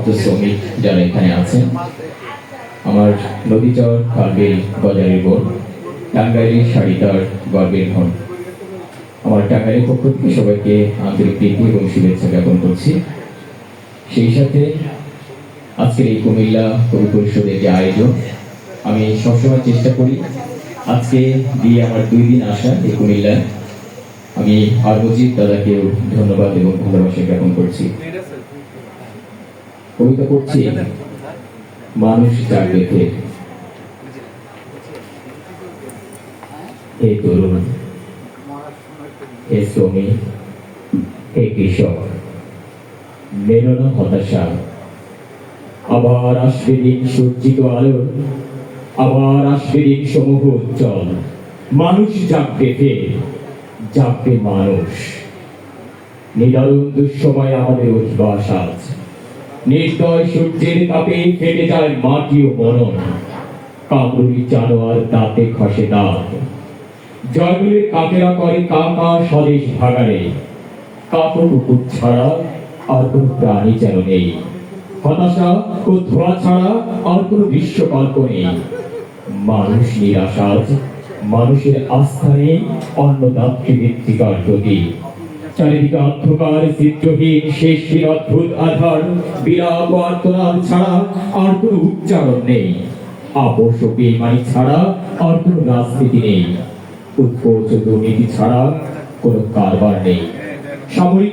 ভক্ত শ্রমিক যারা এখানে আছেন। আমার নদীচর খালবিল গজারির বোন, টাঙ্গাইলি শাড়িদার গর্বের হন আমার টাঙ্গাইলের পক্ষ থেকে সবাইকে আন্তরিক প্রীতি এবং শুভেচ্ছা জ্ঞাপন করছি। সেই সাথে আজকের এই কুমিল্লা কবি পরিষদের যে আয়োজন, আমি সবসময় চেষ্টা করি আজকে দিয়ে আমার দুই দিন আসা এই কুমিল্লায়। আমি হরমজিৎ দাদাকেও ধন্যবাদ এবং ভালোবাসা জ্ঞাপন করছি। কবিতা করছি মানুষ জাগবে ফের হে তরুণ, হে শ্রমিক হে কৃষক মেরো হতাশা। আবার আসবে দিন সজ্জিত আলো, আবার আসবে দিন সমূহ উজ্জ্বল। মানুষ জাগবে ফের জাগবে মানুষ। নিদারুণ দুঃসময় আমাদের উদ্বাস আজ। নির্দয় সূর্যের তাপে ফেটে যায় মাটি ও মনন কামড়ুরি জানোয়ার দাঁতে খসে দাঁত জয়গুলির কাকেরা করে কাকা স্বদেশ ভাগারে কাপড় কুকুর ছাড়া আর কোনো প্রাণী যেন নেই। হতাশা ও ধোয়া ছাড়া আর কোনো বিশ্বকল্প নেই। মানুষ নিরাশাজ মানুষের আস্থা নেই অন্নদাত্রী মৃত্তিকার প্রতি। চারিদিকে অন্ধকার চিত্রহীন শেষহীন, অদ্ভুত আধার। বিরাট ও আর্তনাদ ছাড়া আর কোনো উচ্চারণ নেই। ছাড়া আর কোনো রাজনীতি নেই। দুর্নীতি ছাড়া কোনো কারবার নেই। সামরিক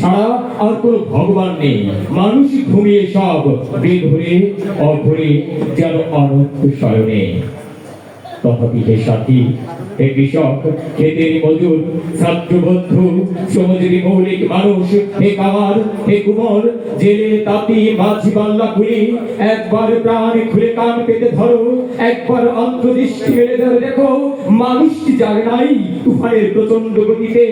ছাড়া আর কোনো ভগবান নেই। মানুষ ঘুমিয়ে সব বেধরে অঘরে যেন অনন্ত শয়নে। তথাপি সাথী হে কৃষক খেতের মজুর ছাত্র বন্ধু মৌলিক মানুষ হে কামার হে কুমর, জেলে, তাঁতি মাঝি পাল্লা খুলি একবার প্রাণ খুলে কান পেতে ধরো, একবার অন্তর্দৃষ্টি মেলে ধরে, দেখো, মানুষ কি জাগে নাই তুফানের প্রচণ্ড গতিতে?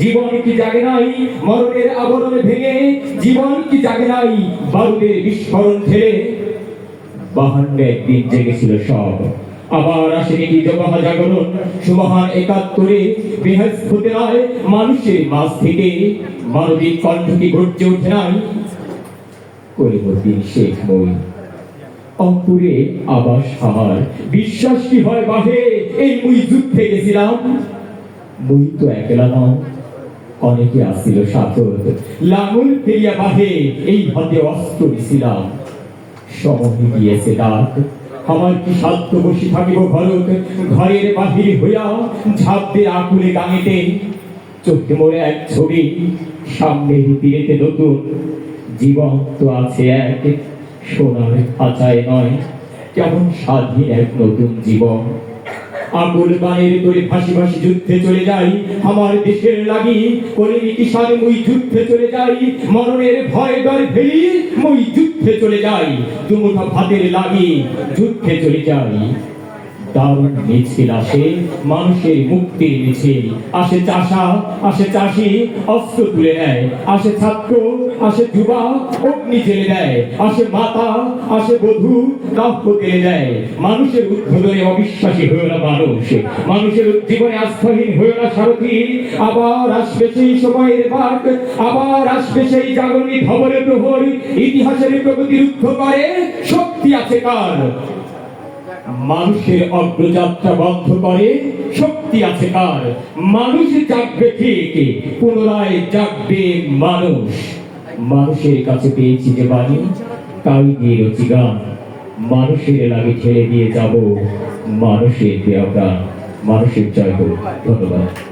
জীবন কি জাগে নাই মরণের আবরণে ভেঙে? জীবন কি জাগে নাই বারুদের বিস্ফোরণ ঠেলে বাহান্ন একদিন জেগেছিল সব। আবার আসেনি জবাহা জাগরণ। সুমহান একাত্তরে বৃহস্পতি রায় মানুষের মাঝ থেকে মানবিক কণ্ঠ কি গর্জে ওঠে নাই? কলিমুদ্দিন শেখ মই অঙ্কুরে আবাস আমার। বিশ্বাস কি হয় বাহে এই মুই যুদ্ধে গেছিলাম। মুই তো একলা নয় অনেকে আসছিল সাথত লাঙল ফেরিয়া বাহে এই হাতে অস্ত্র দিছিলাম। সময় দিয়েছে ডাক আমার কি সাধ্য বসে থাকিব ঘরত ঘরের বাহির হইয়া ঝাঁপ দিয়ে আকুলে গাঙিতে চোখে মোড়ে এক ছবি, সামনে তীরেতে নতুন। জীবন তো আছে এক, সোনার খাঁচায় নয়, কেমন স্বাধীন এক নতুন জীবন। আকুল বাণের তোরে ফাঁসি ফাঁসি যুদ্ধে চলে যাই। আমার দেশের লাগি কলিমি কিষান মুই যুদ্ধে চলে যাই। মরণের ভয় ডর ফেলি মুই যুদ্ধে চলে যাই। দুমুঠা ভাতের লাগি যুদ্ধে চলে যাই। দারুণ মিছিল আসে, মানুষের মুক্তির মিছিল। আসে চাষা, আসে চাষি, অস্ত্র তুলে নেয়। আসে ছাত্র, আসে যুবা, অগ্নি জেলে দেয়। আসে মাতা, আসে বধূ, কাব্য তেলে দেয়। মানুষের উদ্বোধনে অবিশ্বাসী হয়ে না মানুষ। মানুষের জীবনে আস্থাহীন হয়ে না সারথী। আবার আসবে সেই সময়ের বাক আবার আসবে সেই জাগরণী ধবলে প্রহর। ইতিহাসের প্রগতি রুদ্ধ করে, শক্তি আছে কার মানুষের অগ্রযাত্রা বন্ধ করে, শক্তি আছে কার মানুষ জাগবে ঠিক, পুনরায় জাগবে মানুষ। মানুষের কাছে পেয়েছি যে বাণী, তাই দিয়ে রচি গান। মানুষের লাগে ছেড়ে দিয়ে যাব, মানুষের দেওয়া গান। মানুষের জয় হোক, ধন্যবাদ।